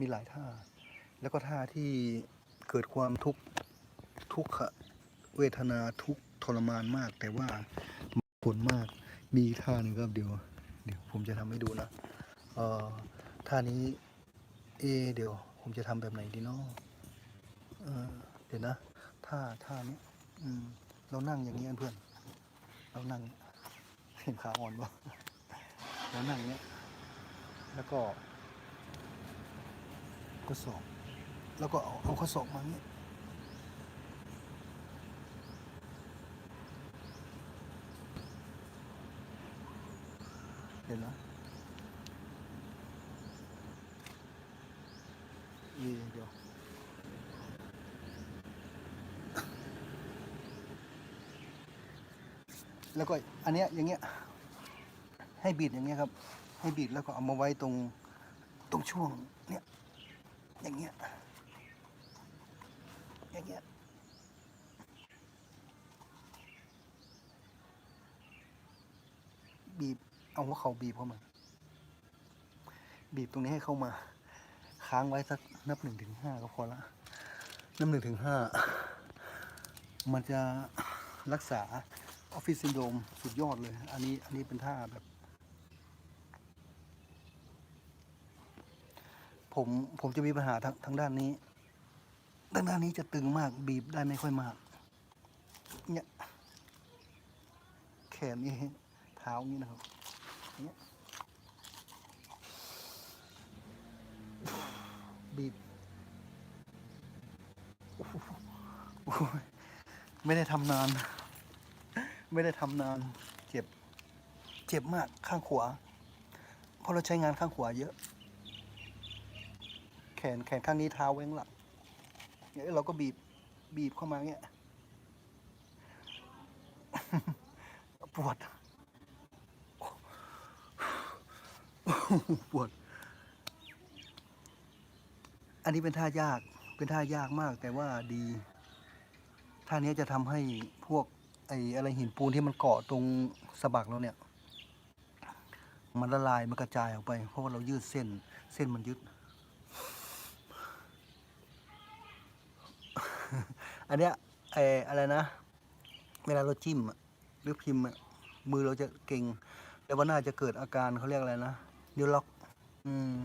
มีหลายท่า แล้วก็ท่าที่เกิดความทุกข์ทุกขเวทนาทุกทรมานมาก แต่ว่าผลมากมีท่าหนึ่งครับเดี๋ยว เดี๋ยวผมจะทำให้ดูนะเอ่อท่านี้ เอ เดี๋ยว ผมจะทำแบบไหนดีเนาะเออเดี๋ยวนะท่าท่านี้อืม เรานั่งอย่างนี้เพื่อน เรานั่งเห็นขาอ่อนปะเรานั่งเนี้ยแล้วก็ ข้อศอกแล้วก็เอาเอาข้อศอกมาเนี้ยเห็นนะนี่เดียวแล้วก็อันเนี้ยอย่างเงี้ยให้บีดอย่างเงี้ยครับ ให้บีดแล้วก็เอามาไว้ตรงตรงช่วงเนี้ย อย่างเงี้ยอย่างเงี้ยบีบเอาหัวเขาบีบเข้ามา บีบตรงนี้ให้เข้ามา ค้างไว้สักนับหนึ่งถึงห้าก็พอละนับหนึ่งถึงห้ามันจะรักษาออฟฟิศซินโดรมสุดยอดเลย อันนี้อันนี้เป็นท่าแบบ ผมผมจะมีปัญหาทางทางด้านนี้ทางด้านนี้จะตึงมากบีบได้ไม่ค่อยมาก เนี่ยแขนนี่เท้านี่นะครับเนี่ยบีบโอ้ยไม่ได้ทำนาน ไม่ได้ทำนาน เจ็บ เจ็บมากข้างขวา เพราะเราใช้งานข้างขวาเยอะ แขนแขนข้างนี้เท้าไว้ข้างหลังเนี่ยเราก็บีบบีบเข้ามาเงี้ยปวดปวด อันนี้เป็นท่ายาก เป็นท่ายากมากแต่ว่าดี ท่านี้จะทำให้พวกไอ้อะไรหินปูนที่มันเกาะตรงสะบักเราเนี่ย มันละลายมันกระจายออกไป เพราะว่าเรายืดเส้น เส้นมันยึด อันเนี้ยไออะไรนะ เวลาเราจิ้มหรือพิมพ์มือเราจะเก่งแต่ว่าน่าจะเกิดอาการเขาเรียกอะไรนะนิ้วล็อก อืม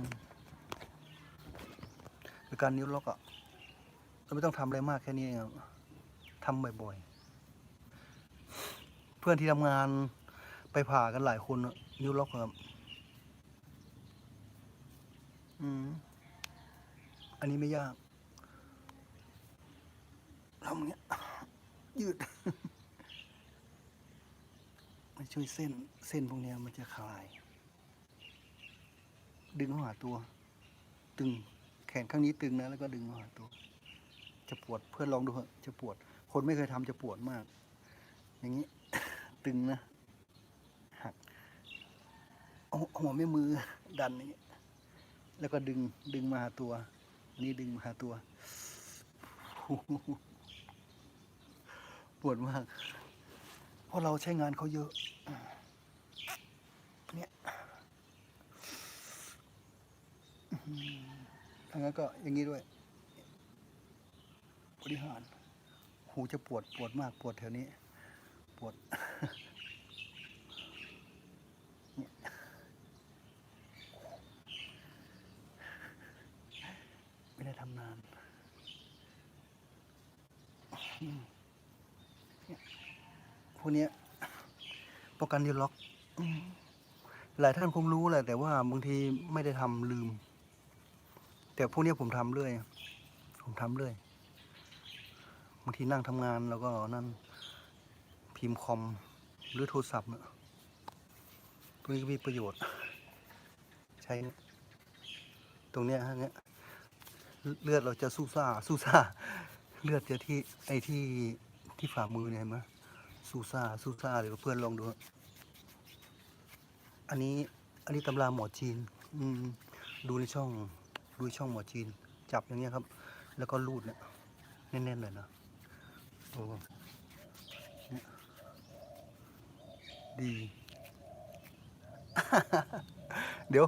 อาการนิ้วล็อกอะเราไม่ต้องทำอะไรมากแค่นี้เองอะทำบ่อยๆ เพื่อนที่ทำงานไปผ่ากันหลายคนนิ้วล็อกครับอืมอันนี้ไม่ยาก ทำอย่างเงี้ย ยืด มันช่วยเส้น เส้นพวกเนี้ยมันจะคลาย ดึงเข้าหาตัว ตึง แขนข้างนี้ตึงนะ แล้วก็ดึงเข้าหาตัว จะปวด เพื่อนลองดูเถอะจะปวด คนไม่เคยทำจะปวดมาก อย่างนี้ ตึงนะ หัก เอาหัวแม่มือดันอย่างนี้ แล้วก็ดึง ดึงมาหาตัวนนี้ดึงมาหาตัว ปวดมาก เพราะเราใช้งานเขาเยอะ เนี่ยอื้อหือทางนั้นก็อย่างนี้ด้วย บริหาร หูจะปวดปวดมากปวดแถวนี้ ปวดเนี่ยไม่ได้ทำนาน พวกเนี้ยป้องกันนิ้วล็อกอืมหลายท่านคงรู้แหละแต่ว่าบางทีไม่ได้ทำลืม แต่พวกเนี้ยผมทำเรื่อย ผมทำเรื่อยบางทีนั่งทำงานแล้วก็นั่นพิมพ์คอมหรือโทรศัพท์เนี่ยตรงนี้ก็มีประโยชน์ ใช้เนี่ยตรงเนี้ยฮะเนี้ยเลือดเราจะสู้ซ่าสู้ซ่า เลือดจะที่ไอที่ที่ฝ่ามือเนี่ยเห็นไหม สู้ซ่าสู้ซ่าเดี๋ยวเพื่อนลองดูอันนี้อันนี้ตำราหมอจีน อืมดูในช่อง ดูช่องหมอจีน จับอย่างเงี้ยครับ แล้วก็รูดเนี่ยแน่นๆเลยนะโอ้ดี เดี๋ยว